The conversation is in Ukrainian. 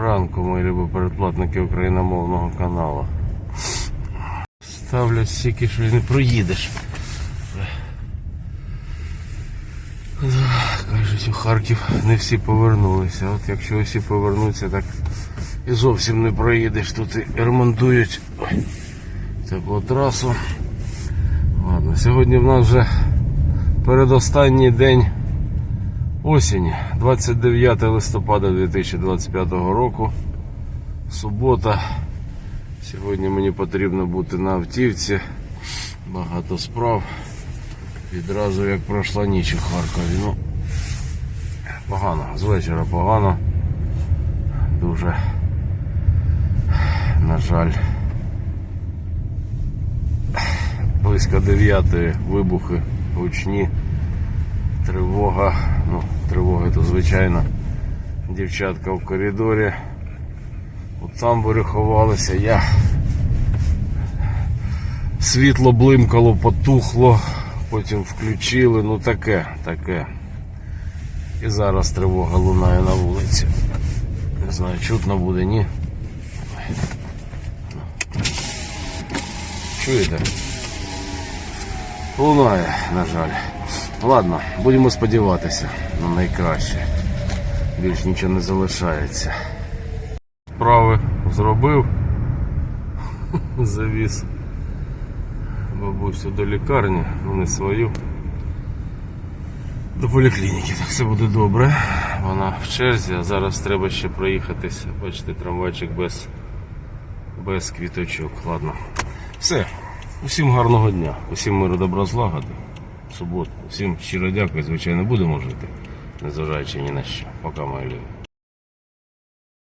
Ранку, мої любі передплатники україномовного каналу. Ставлять стільки, що не проїдеш. Кажуть, у Харків не всі повернулися. От якщо всі повернуться, так і зовсім не проїдеш. Тут і ремонтують теплотрасу. Ладно, сьогодні в нас вже передостанній день осені, 29 листопада 2025 року. Субота. Сьогодні мені потрібно бути на автівці. Багато справ. Відразу як пройшла ніч у Харкові. Ну, погано, з вечора погано. Дуже, на жаль, близько 9 вибухи гучні. Тривога, ну, тривоги то звичайно. Дівчатка в коридорі. У тамбурі ховалися. Я світло блимкало, потухло, потім включили, ну таке, таке. І зараз тривога лунає на вулиці. Не знаю, чутно буде, ні. Чуєте? Лунає, на жаль. Ладно, будемо сподіватися на найкраще. Більш нічого не залишається. Справи зробив. Завіз бабусю до лікарні, ну не свою. До поліклініки, так все буде добре. Вона в черзі, а зараз треба ще проїхатися. Бачите, трамвайчик без, без квіточок. Ладно. Все. Усім гарного дня, усім миру добра злагоди. Суботу. Всім щиро дякую, звичайно, будемо жити, незважаючи ні на що. Пока, мої любі.